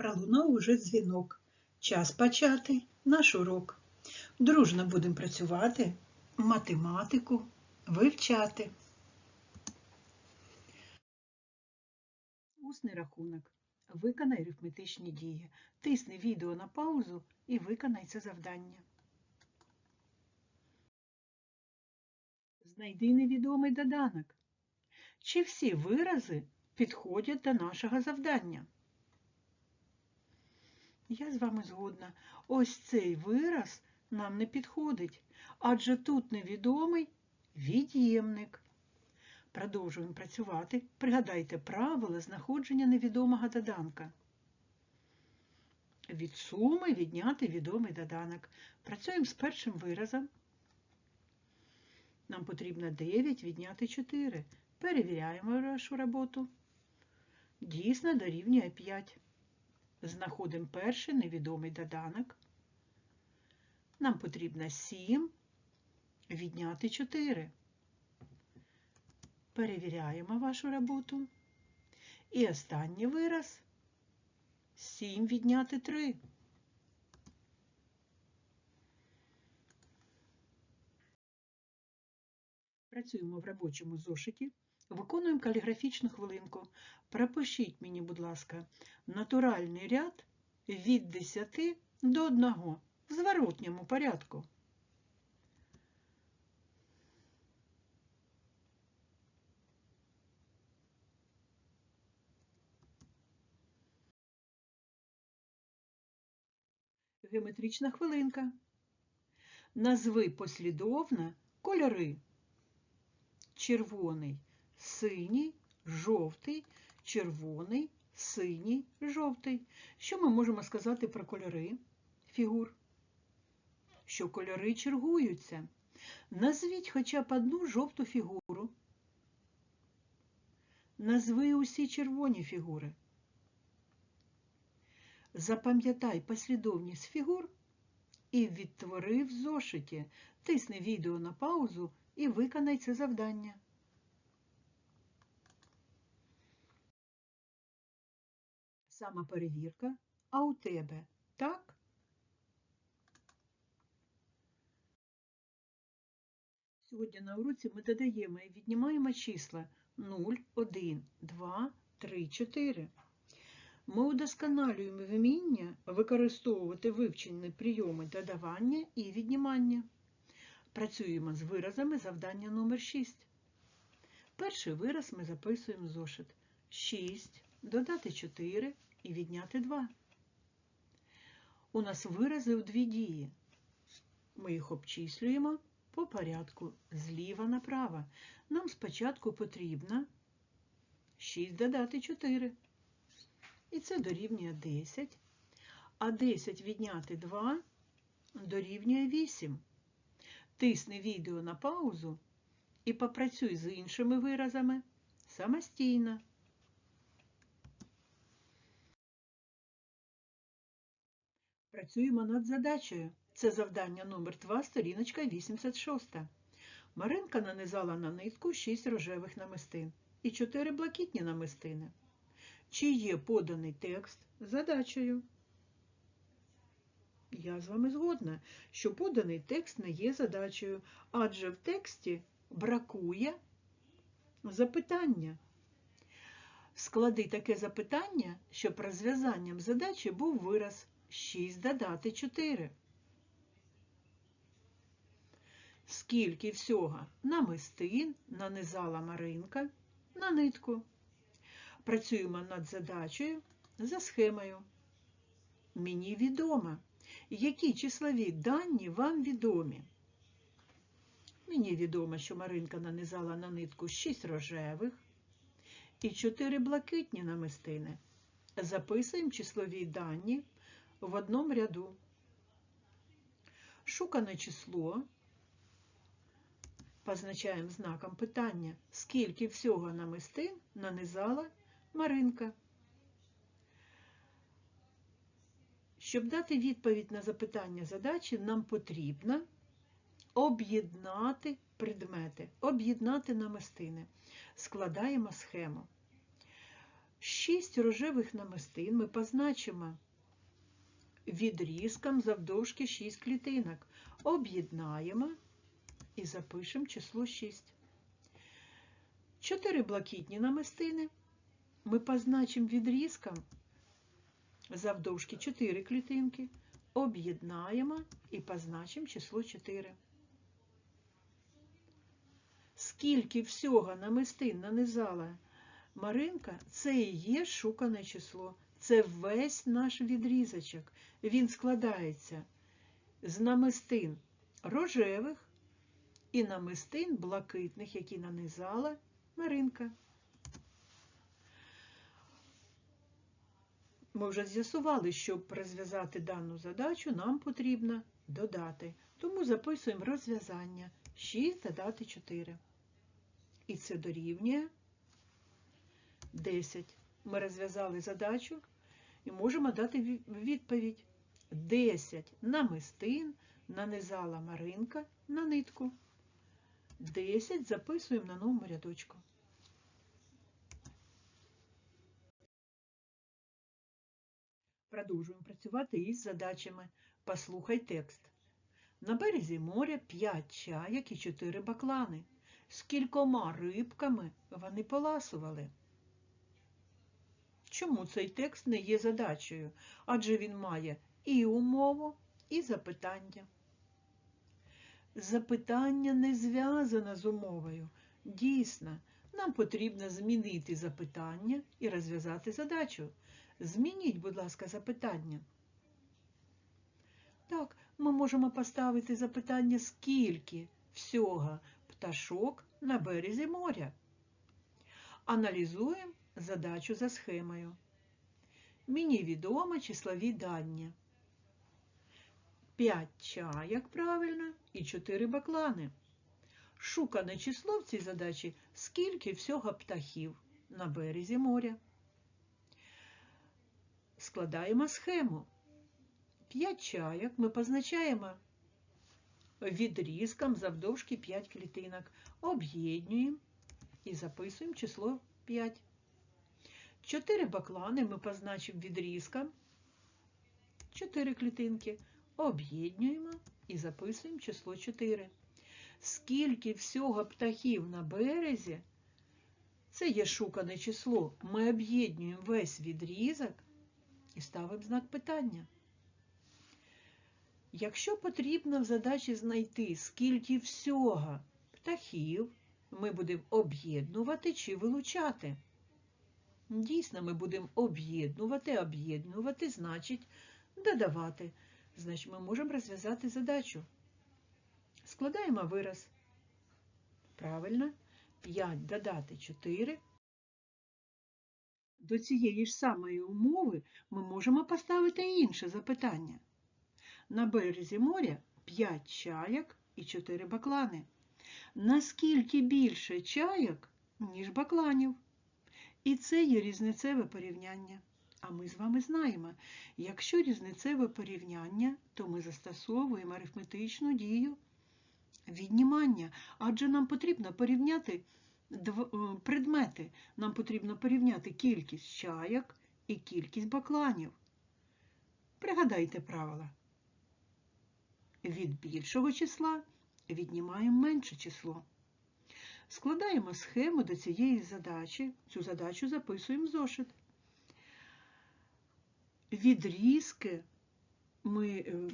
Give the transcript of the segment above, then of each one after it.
Пролунав уже дзвінок. Час почати наш урок. Дружно будемо працювати, математику вивчати. Усний рахунок. Виконай арифметичні дії. Тисни відео на паузу і виконай це завдання. Знайди невідомий доданок. Чи всі вирази підходять до нашого завдання? Я з вами згодна. Ось цей вираз нам не підходить, адже тут невідомий від'ємник. Продовжуємо працювати. Пригадайте правила знаходження невідомого доданка. Від суми відняти відомий доданок. Працюємо з першим виразом. Нам потрібно 9 відняти 4. Перевіряємо нашу роботу. Дійсно дорівнює 5. Знаходимо перший невідомий доданок. Нам потрібно 7 відняти 4. Перевіряємо вашу роботу. І останній вираз 7 відняти 3. Працюємо в робочому зошиті. Виконуємо каліграфічну хвилинку. Пропишіть мені, будь ласка, натуральний ряд від 10 до 1 в зворотньому порядку. Геометрична хвилинка. Назви послідовно кольори. Червоний, синій, жовтий, червоний, синій, жовтий. Що ми можемо сказати про кольори фігур? Що кольори чергуються. Назвіть хоча б одну жовту фігуру. Назви усі червоні фігури. Запам'ятай послідовність фігур і відтвори в зошиті. Тисни відео на паузу і виконай це завдання. Самоперевірка. А у тебе так? Сьогодні на уроці ми додаємо і віднімаємо числа 0, 1, 2, 3, 4. Ми удосконалюємо вміння використовувати вивчені прийоми додавання і віднімання. Працюємо з виразами завдання номер 6. Перший вираз ми записуємо в зошит. 6, додати 4 і відняти 2. У нас вирази у дві дії. Ми їх обчислюємо по порядку зліва направо. Нам спочатку потрібно 6 додати 4. І це дорівнює 10. А 10 відняти 2 дорівнює 8. Тисни відео на паузу і попрацюй з іншими виразами самостійно. Працюємо над задачею. Це завдання номер 2 сторіночка 86. Маринка нанизала на нитку 6 рожевих намистин і 4 блакитні намистини. Чи є поданий текст задачею? Я з вами згодна, що поданий текст не є задачею, адже в тексті бракує запитання. Склади таке запитання, щоб розв'язанням задачі був вираз 6 додати 4. Скільки всього намистин нанизала Маринка на нитку. Працюємо над задачею за схемою. Мені відомо, які числові дані вам відомі. Мені відомо, що Маринка нанизала на нитку 6 рожевих і 4 блакитні намистини. Записуємо числові дані в одному ряду. Шукане число позначаємо знаком питання, скільки всього намистин нанизала Маринка. Щоб дати відповідь на запитання задачі, нам потрібно об'єднати предмети, об'єднати намистини. Складаємо схему. Шість рожевих намистин ми позначимо відрізком завдовжки 6 клітинок. Об'єднаємо і запишемо число 6. Чотири блакитні намистини ми позначимо відрізком завдовжки 4 клітинки. Об'єднаємо і позначимо число 4. Скільки всього намистин нанизала Маринка, це і є шукане число. Це весь наш відрізочок. Він складається з намистин рожевих і намистин блакитних, які нанизала Маринка. Ми вже з'ясували, щоб розв'язати дану задачу, нам потрібно додати. Тому записуємо розв'язання 6 додати 4. І це дорівнює 10. Ми розв'язали задачу і можемо дати відповідь. 10 намистин нанизала Маринка на нитку. 10 записуємо на новому рядочку. Продовжуємо працювати із задачами. Послухай текст. На березі моря 5 чаяк і 4 баклани. З кількома рибками вони поласували. Чому цей текст не є задачею? Адже він має і умову, і запитання. Запитання не зв'язане з умовою. Дійсно, нам потрібно змінити запитання і розв'язати задачу. Змініть, будь ласка, запитання. Так, ми можемо поставити запитання, скільки всього пташок на березі моря. Аналізуємо задачу за схемою. Мені відомо числові дані. 5 чаяк правильно і 4 баклани. Шукане число в цій задачі скільки всього птахів на березі моря. Складаємо схему. 5 чаяк ми позначаємо відрізком завдовжки 5 клітинок. Об'єднуємо і записуємо число 5. 4 баклани ми позначимо відрізком 4 клітинки. Об'єднуємо і записуємо число 4. Скільки всього птахів на березі, це є шукане число. Ми об'єднуємо весь відрізок і ставимо знак питання. Якщо потрібно в задачі знайти, скільки всього птахів, ми будемо об'єднувати чи вилучати. Дійсно, ми будемо об'єднувати, об'єднувати, значить, додавати. Значить, ми можемо розв'язати задачу. Складаємо вираз. Правильно, 5 додати 4. До цієї ж самої умови ми можемо поставити інше запитання. На березі моря 5 чаяк і 4 баклани. Наскільки більше чаяк, ніж бакланів? І це є різницеве порівняння. А ми з вами знаємо, якщо різницеве порівняння, то ми застосовуємо арифметичну дію віднімання, адже нам потрібно порівняти предмети. Нам потрібно порівняти кількість чаяк і кількість бакланів. Пригадайте правила. Від більшого числа віднімаємо менше число. Складаємо схему до цієї задачі. Цю задачу записуємо в зошит. Відрізки ми е,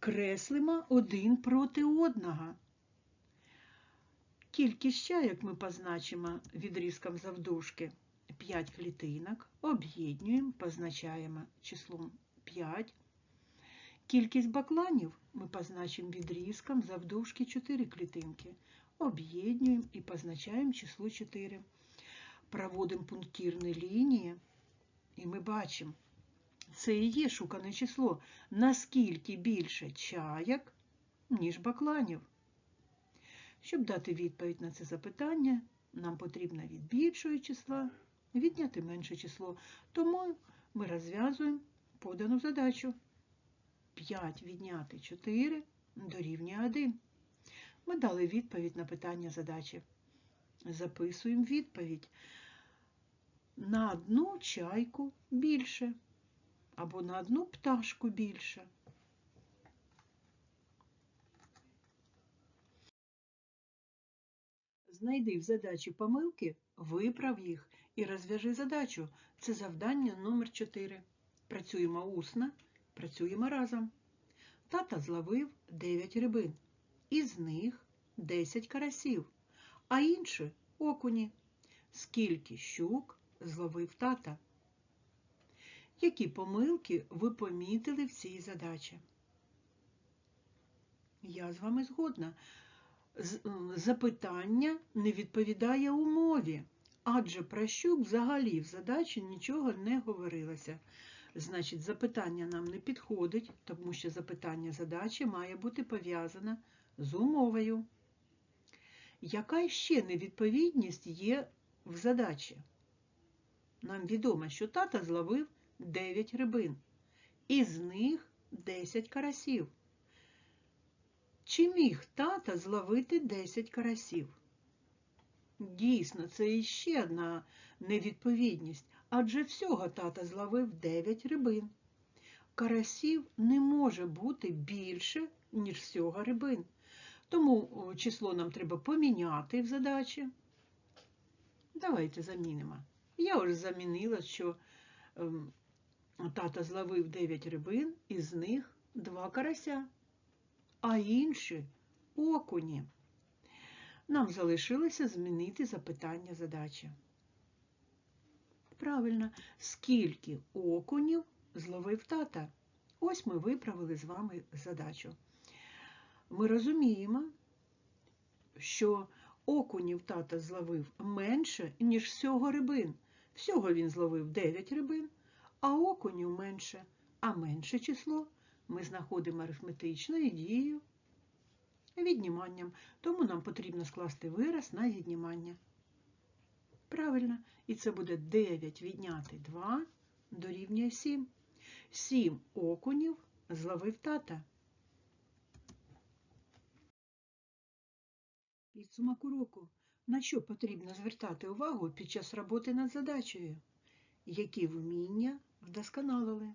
креслимо один проти одного. Кількість чаяк ми позначимо відрізком завдовжки 5 клітинок, об'єднуємо, позначаємо числом 5. Кількість бакланів ми позначимо відрізком завдовжки 4 клітинки. Об'єднуємо і позначаємо число 4. Проводимо пунктирні лінії, і ми бачимо, це і є шукане число, наскільки більше чаяк, ніж бакланів. Щоб дати відповідь на це запитання, нам потрібно від більшого числа відняти менше число. Тому ми розв'язуємо подану задачу. 5 відняти 4 дорівнює 1. Ми дали відповідь на питання задачі. Записуємо відповідь. на одну чайку більше або на одну пташку більше. Знайди в задачі помилки, виправ їх і розв'яжи задачу. Це завдання номер 4. Працюємо усно, працюємо разом. Тата зловив 9 рибин. Із них 10 карасів, а інші окуні. Скільки щук зловив тата? Які помилки ви помітили в цій задачі? Я з вами згодна. Запитання не відповідає умові, адже про щук взагалі в задачі нічого не говорилося. Значить, запитання нам не підходить, тому що запитання задачі має бути пов'язане з умовою. Яка ще невідповідність є в задачі? Нам відомо, що тата зловив 9 рибин, із них 10 карасів. Чи міг тата зловити 10 карасів? Дійсно, це іще одна невідповідність, адже всього тата зловив 9 рибин. Карасів не може бути більше, ніж всього рибин. Тому число нам треба поміняти в задачі. Давайте замінимо. Я вже замінила, що ем, тата зловив 9 рибин, із них 2 карася, а інші окуні. Нам залишилося змінити запитання задачі. Правильно, скільки окунів зловив тата? Ось ми виправили з вами задачу. Ми розуміємо, що окунів тата зловив менше, ніж всього рибин. Всього він зловив 9 рибин, а окунів менше. А менше число ми знаходимо арифметичною дією відніманням. Тому нам потрібно скласти вираз на віднімання. Правильно, і це буде 9 відняти 2 дорівнює 7. 7 окунів зловив тата. Підсумок уроку. На що потрібно звертати увагу під час роботи над задачею? Які вміння вдосконалили?